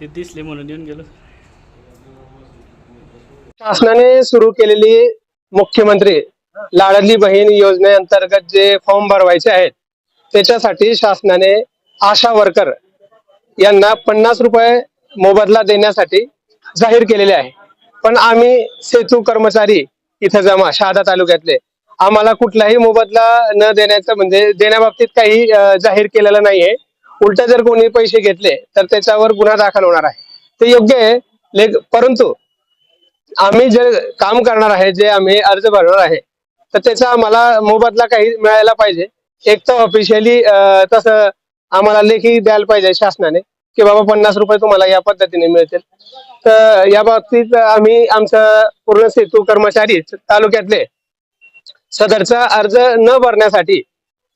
ते दिसले म्हणून येऊन गेलो. शासनाने सुरू केलेली मुख्यमंत्री लाडली बहीण योजनेअंतर्गत जे फॉर्म भरवायचे आहेत त्याच्यासाठी शासनाने आशा वर्कर यांना पन्नास रुपये मोबदला देण्यासाठी जाहीर केलेले आहे. पण आम्ही सेतू कर्मचारी इथं जमा शहादा तालुक्यातले आम्हाला कुठलाही मोबदला न देण्याचं म्हणजे देण्याबाबतीत काही जाहीर केलेलं नाहीये. उलट जर कोणी पैसे घेतले तर त्याच्यावर गुन्हा दाखल होणार आहे. ते योग्य आहे लेख परंतु आम्ही जे काम करणार आहे जे आम्ही अर्ज भरणार आहे तर त्याचा आम्हाला मोबदला काही मिळायला पाहिजे. एक तर ऑफिशियली तसं आम्हाला लेखी द्यायला पाहिजे शासनाने की बाबा पन्नास रुपये तुम्हाला या पद्धतीने मिळतील. तर या बाबतीत आम्ही आमचं पूर्ण सेतू कर्मचारी तालुक्यातले. सदरचा अर्ज न भरण्यासाठी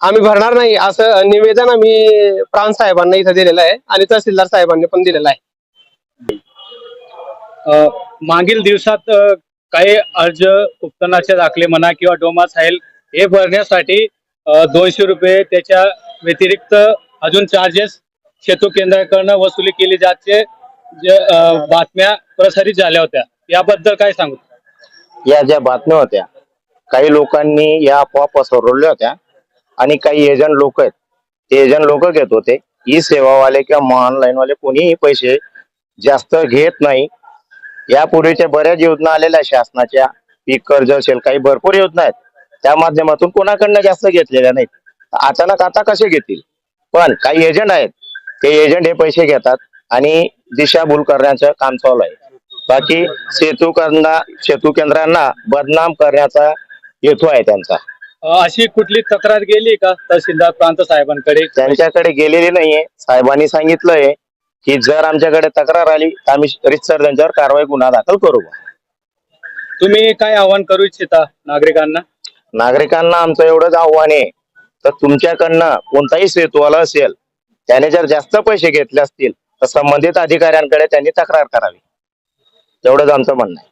आम्ही भरणार नाही असं निवेदन आम्ही प्रांत साहेबांना इथं दिलेलं आहे आणि तहसीलदार साहेबांनी पण दिलेलं आहे. अ, मागील दिवसात काही अर्ज उत्पन्नाचे दाखले म्हणा किंवा डोमासाईल हे भरण्यासाठी दोनशे रुपये त्याच्या व्यतिरिक्त अजून चार्जेस सेतू केंद्राकडनं वसुली केली जाते बातम्या प्रसारित झाल्या होत्या. याबद्दल काय सांगू? या ज्या बातम्या होत्या काही लोकांनी या अफवा पसरवल्या होत्या. आणि काही एजंट लोक आहेत. ते एजंट लोक घेत होते. ई सेवावाले किंवा ऑनलाईन वाले कोणीही पैसे जास्त घेत नाही. यापूर्वीच्या बऱ्याच योजना आलेल्या शासनाच्या. पीक कर्ज असेल काही भरपूर योजना आहेत. त्या माध्यमातून कोणाकडनं जास्त घेतलेल्या नाहीत. अचानक आता कसे घेतील? पण काही एजंट आहेत. ते एजंट हे पैसे घेतात आणि दिशाभूल करण्याचं काम चालू आहे. बाकी सेतू केंद्रा सेतू केंद्रांना बदनाम करण्याचा हेतू आहे त्यांचा. अशी कुठली तक्रार गेली का तहसीलदार प्रांत साहेबांकडे? त्यांच्याकडे गेलेली नाहीये. साहेबांनी सांगितलंय की जर आमच्याकडे तक्रार आली तर आम्ही रितसर त्यांच्यावर कारवाई गुन्हा दाखल करू. तुम्ही काय आवाहन करू इच्छिता नागरिकांना? नागरिकांना आमचं एवढंच आव्हान आहे. तर तुमच्याकडनं कोणताही सेतूवाला असेल त्याने जर जास्त पैसे घेतले असतील तर संबंधित अधिकाऱ्यांकडे त्यांनी तक्रार करावी. एवढंच आमचं म्हणणं आहे.